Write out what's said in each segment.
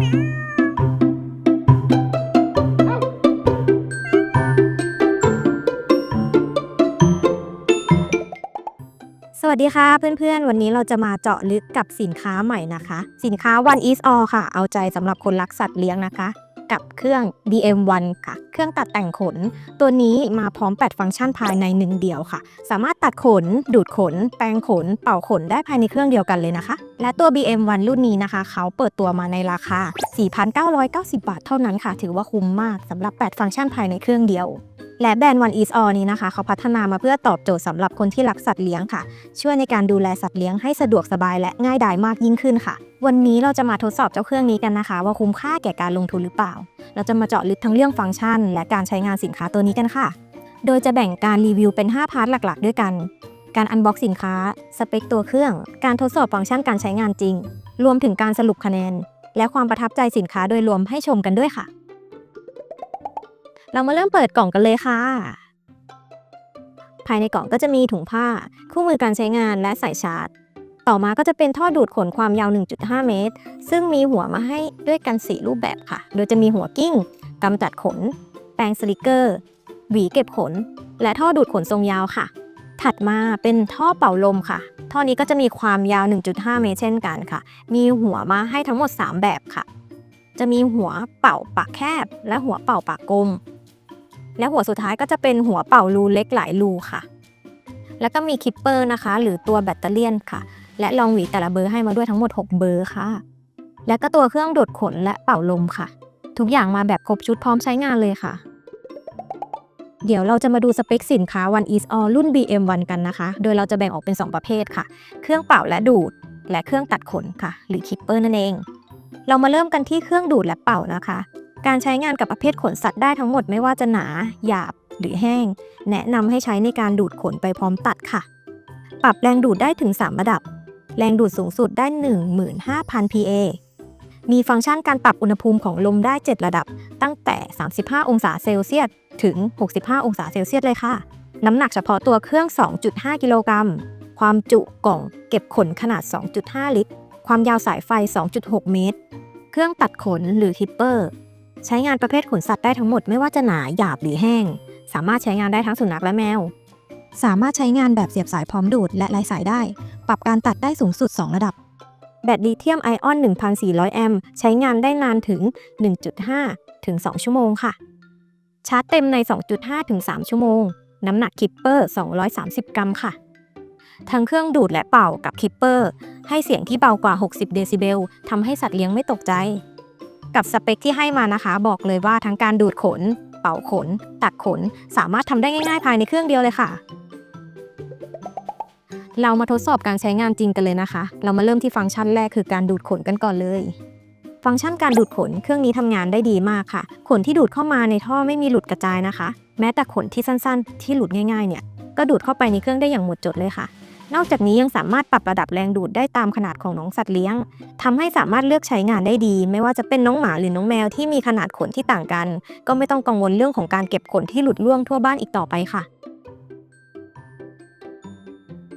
สวัสดีค่ะเพื่อนๆ วันนี้เราจะมาเจาะลึกกับสินค้าใหม่นะคะ สินค้า One is all ค่ะ เอาใจสำหรับคนรักสัตว์เลี้ยงนะคะ กับเครื่อง DM1 ค่ะ เครื่องตัดแต่งขน ตัวนี้มาพร้อม 8 ฟังก์ชันภายในหนึ่งเดียวค่ะ สามารถตัดขน ดูดขน แปรงขน เป่าขนได้ภายในเครื่องเดียวกันเลยนะคะ และตัว BM1 รุ่นนี้นะคะ เขาเปิดตัวมาในราคา 4,990 บาทเท่านั้นค่ะ ถือว่าคุ้มมากสำหรับ 8 ฟังก์ชันภายในเครื่องเดียว และแบรนด์ One is all นี้นะคะ เขาพัฒนามาเพื่อตอบโจทย์สำหรับคนที่รักสัตว์เลี้ยงค่ะ ช่วยในการดูแลสัตว์เลี้ยงให้สะดวกสบายและง่ายดายมากยิ่งขึ้นค่ะ วันนี้เราจะมาทดสอบเจ้าเครื่องนี้กันนะคะ ว่าคุ้มค่าแก่การลงทุนหรือเปล่า เราจะมาเจาะลึกทั้งเรื่องฟังก์ชัน และการใช้งานสินค้าตัวนี้กันค่ะ โดยจะแบ่งการรีวิวเป็น 5 พาร์ทหลัก ๆ ด้วยกัน การอันบ็อกสินค้า สเปคตัวเครื่อง การทดสอบฟังก์ชันการใช้งานจริง รวมถึงการสรุปคะแนน และความประทับใจสินค้าโดยรวมให้ชมกันด้วยค่ะ เรามาเริ่มเปิดกล่องกันเลยค่ะ ภายในกล่องก็จะมีถุงผ้า คู่มือการใช้งานและสายชาร์จ ต่อมาก็จะเป็นท่อดูดขนความยาว 1.5 เมตร ซึ่งมีหัวมาให้ด้วยกัน 4 รูปแบบค่ะ โดยจะมีหัวกิ้งกำจัดขน แปรงสลิกเกอร์ หวีเก็บขน และท่อดูดขนทรงยาวค่ะ ถัดมาเป็นท่อเป่าลมค่ะ ท่อนี้ก็จะมีความยาว 1.5 เมตรเช่นกันค่ะ มีหัวมาให้ทั้งหมด 3 แบบค่ะ จะมีหัวเป่าปากแคบ และหัวเป่าปากกลม และหัวสุดท้ายก็จะเป็นหัวเป่ารูเล็กหลายรูค่ะ แล้วก็มีคิปเปอร์นะคะ หรือตัวแบตเตอรี่ยนค่ะ และรองหวีแต่ละเบอร์ให้มาด้วยทั้งหมด 6 เบอร์ค่ะ และก็ตัวเครื่องดูดขนและเป่าลมค่ะ ทุกอย่างมาแบบครบชุดพร้อมใช้งานเลยค่ะ เดี๋ยวเราจะมาดูสเปคสินค้า One is all รุ่น BM1 กันนะคะ โดยเราจะแบ่งออกเป็น 2 ประเภทค่ะ เครื่องเป่าและดูด และเครื่องตัดขนค่ะ หรือคิปเปอร์นั่นเอง เรามาเริ่มกันที่เครื่องดูดและเป่านะคะ การใช้งานกับประเภทขนสัตว์ได้ทั้งหมดไม่ว่าจะหนา หยาบหรือแห้ง แนะนำให้ใช้ในการดูดขนไปพร้อมตัดค่ะ ปรับแรงดูดได้ถึง 3 ระดับ แรงดูดสูงสุดได้ 15,000 PA มีฟังก์ชันการปรับอุณหภูมิของลมได้ 7 ระดับ ตั้งแต่ 35 องศาเซลเซียสถึง 65 องศาเซลเซียสเลยค่ะ น้ำหนักเฉพาะตัวเครื่อง 2.5 กิโลกรัม ความจุกล่องเก็บขนขนาด 2.5 ลิตร ความยาวสายไฟ 2.6 เมตร เครื่องตัดขนหรือทิปเปอร์ ใช้งานประเภทขนสัตว์ได้ทั้งหมดไม่ว่าจะหนาหยาบหรือแห้ง สามารถใช้งานได้ทั้งสุนัขและแมว สามารถใช้งานแบบเสียบสายพร้อมดูดและไร้สายได้ ปรับการตัดได้สูงสุด 2 ระดับ แบตลิเธียมไอออน 1,400 แอมป์ใช้งานได้นานถึง 1.5 ถึง 2 ชั่วโมงค่ะ ชาร์จเต็มใน 2.5 ถึง 3 ชั่วโมง น้ำหนักคิปเปอร์ 230 กรัมค่ะทั้งเครื่องดูดและเป่ากับคิปเปอร์ ให้เสียงที่เบากว่า 60 เดซิเบลทำให้สัตว์เลี้ยงไม่ตกใจ กับสเปคที่ให้มานะคะ บอกเลยว่าทั้งการดูดขน เป่าขน ตัดขน สามารถทำได้ง่ายๆ ภายในเครื่องเดียวเลยค่ะ เรามาทดสอบการใช้งานจริงกันเลยนะคะ เรามาเริ่มที่ฟังก์ชันแรกคือการดูดขนกันก่อนเลย ฟังก์ชันการดูดขนเครื่องนี้ทำงานได้ดีมากค่ะ ขนที่ดูดเข้ามาในท่อไม่มีหลุดกระจายนะคะ แม้แต่ขนที่สั้นๆ ที่หลุดง่ายๆเนี่ยก็ดูดเข้าไปในเครื่องได้อย่างหมดจดเลยค่ะ นอกจากนี้ยังสามารถปรับระดับแรงดูดได้ตามขนาดของน้องสัตว์เลี้ยงทำให้สามารถเลือกใช้งานได้ดี ไม่ว่าจะเป็นน้องหมาหรือน้องแมวที่มีขนาดขนที่ต่างกัน ก็ไม่ต้องกังวลเรื่องของการเก็บขนที่หลุดร่วงทั่วบ้านอีกต่อไปค่ะ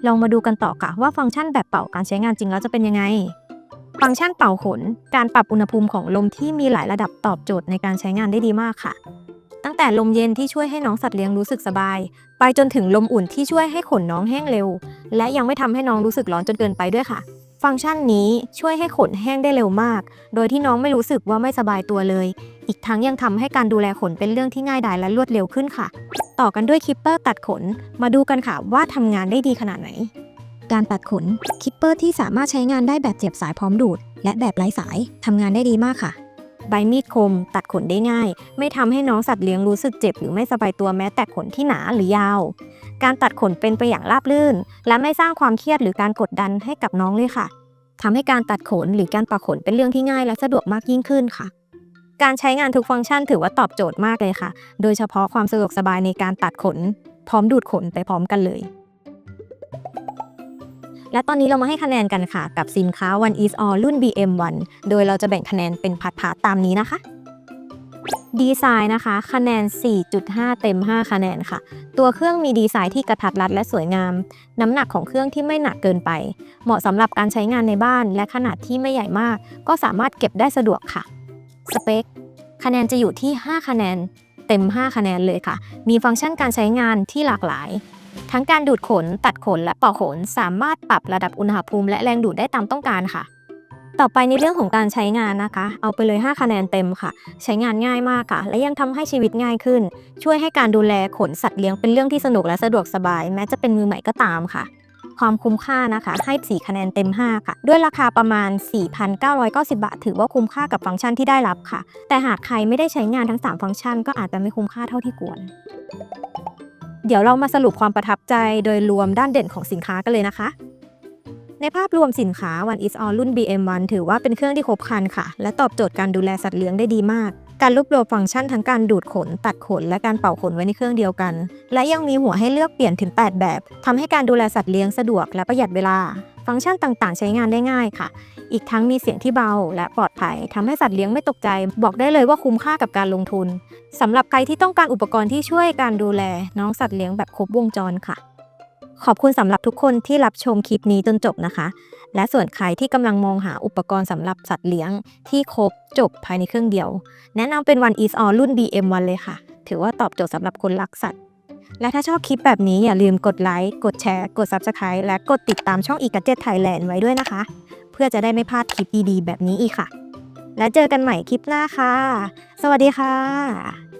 ลองมาดูกันต่อค่ะว่าฟังก์ชันแบบเป่าการใช้งานจริงแล้วจะเป็นยังไง ฟังก์ชันเป่าขน การปรับอุณหภูมิของลมที่มีหลายระดับตอบโจทย์ในการใช้งานได้ดีมากค่ะ ตั้งแต่ลมเย็นที่ช่วยให้น้องสัตว์เลี้ยงรู้สึกสบาย ไปจนถึงลมอุ่นที่ช่วยให้ขนน้องแห้งเร็ว และยังไม่ทำให้น้องรู้สึกร้อนจนเกินไปด้วยค่ะ ฟังก์ชันนี้ช่วยให้ขนแห้งได้เร็วมาก โดยที่น้องไม่รู้สึกว่าไม่สบายตัวเลย อีกทั้งยังทำให้การดูแลขนเป็นเรื่องที่ง่ายดายและรวดเร็วขึ้นค่ะ ต่อกันด้วยคิปเปอร์ตัดขน มาดูกันค่ะว่าทำงานได้ดีขนาดไหน การตัดขนคิปเปอร์ที่สามารถใช้งานได้แบบเสียบสายพร้อมดูด และแบบไร้สายทำงานได้ดีมากค่ะ ใบมีดคม ตัดขนได้ง่าย ไม่ทำให้น้องสัตว์เลี้ยงรู้สึกเจ็บหรือไม่สบายตัวแม้แต่ขนที่หนาหรือยาว การตัดขนเป็นไปอย่างราบรื่น และไม่สร้างความเครียดหรือการกดดันให้กับน้องเลยค่ะทำให้การตัดขนหรือการปะขนเป็นเรื่องที่ง่ายและสะดวกมากยิ่งขึ้นค่ะ การใช้งานทุกฟังก์ชันถือว่าตอบโจทย์มากเลยค่ะ โดยเฉพาะความสะดวกสบายในการตัดขน พร้อมดูดขนไปพร้อมกันเลย และตอนนี้เรามาให้คะแนนกันค่ะ กับสินค้า One is all รุ่น BM1 โดยเราจะแบ่งคะแนนเป็นพาร์ทๆตามนี้นะคะดีไซน์นะคะ คะแนน 4.5 เต็ม 5 คะแนนค่ะ ตัวเครื่องมีดีไซน์ที่กระทัดรัดและสวยงาม น้ำหนักของเครื่องที่ไม่หนักเกินไป เหมาะสำหรับการใช้งานในบ้าน และขนาดที่ไม่ใหญ่มาก ก็สามารถเก็บได้สะดวกค่ะ สเปค คะแนนจะอยู่ที่ 5 คะแนน เต็ม 5 คะแนนเลยค่ะ มีฟังก์ชันการใช้งานที่หลากหลาย ทั้งการดูดขน ตัดขน และป่าขน สามารถปรับระดับอุณหภูมิและแรงดูดได้ตามต้องการค่ะ ต่อไปในเรื่องของการใช้งานนะคะ เอาไปเลย 5 คะแนนเต็มค่ะ ใช้งานง่ายมากค่ะ และยังทำให้ชีวิตง่ายขึ้น ช่วยให้การดูแลขนสัตว์เลี้ยงเป็นเรื่องที่สนุกและสะดวกสบาย แม้จะเป็นมือใหม่ก็ตามค่ะ ความคุ้มค่านะคะ ให้ 4 คะแนนเต็ม 5 ค่ะ ด้วยราคาประมาณ 4,990 บาท ถือว่าคุ้มค่ากับฟังก์ชันที่ได้รับค่ะ แต่หากใครไม่ได้ใช้งานทั้ง 3 ฟังก์ชัน ก็อาจจะไม่คุ้มค่าเท่าที่ควร เดี๋ยวเรามาสรุปความประทับใจโดยรวมด้านเด่นของสินค้ากันเลยนะคะ ในภาพรวมสินค้า One is All รุ่น BM1 ถือว่าเป็นเครื่องที่ครบครันค่ะ และตอบโจทย์การดูแลสัตว์เลี้ยงได้ดีมาก การรวบรวมฟังก์ชันทั้งการดูดขน ตัดขน และการเป่าขนไว้ในเครื่องเดียวกัน และยังมีหัวให้เลือกเปลี่ยนถึง 8 แบบทำให้การดูแลสัตว์เลี้ยงสะดวกและประหยัดเวลา ฟังก์ชันต่างๆ ใช้งานได้ง่ายค่ะ อีกทั้งมีเสียงที่เบา และปลอดภัยทำให้สัตว์เลี้ยงไม่ตกใจ บอกได้เลยว่าคุ้มค่ากับการลงทุนสำหรับใครที่ต้องการอุปกรณ์ที่ช่วยการดูแลน้องสัตว์เลี้ยงแบบครบวงจรค่ะ ขอบคุณสำหรับทุกคนที่รับชมคลิปนี้จนจบนะคะ และส่วนใครที่กำลังมองหาอุปกรณ์สำหรับสัตว์เลี้ยง ที่ครบจบภายในเครื่องเดียว แนะนำเป็น One is All รุ่น BM1 เลยค่ะ ถือว่าตอบโจทย์สำหรับคนรักสัตว์ และถ้าชอบคลิปแบบนี้อย่าลืมกดไลค์กดแชร์กด Subscribe และกดติดตามช่อง e g a d g e t Thailand ไว้ด้วยนะคะ เพื่อจะได้ไม่พลาดคลิปดีๆแบบนี้อีกค่ะ และเจอกันใหม่คลิปหน้าค่ะ สวัสดีค่ะ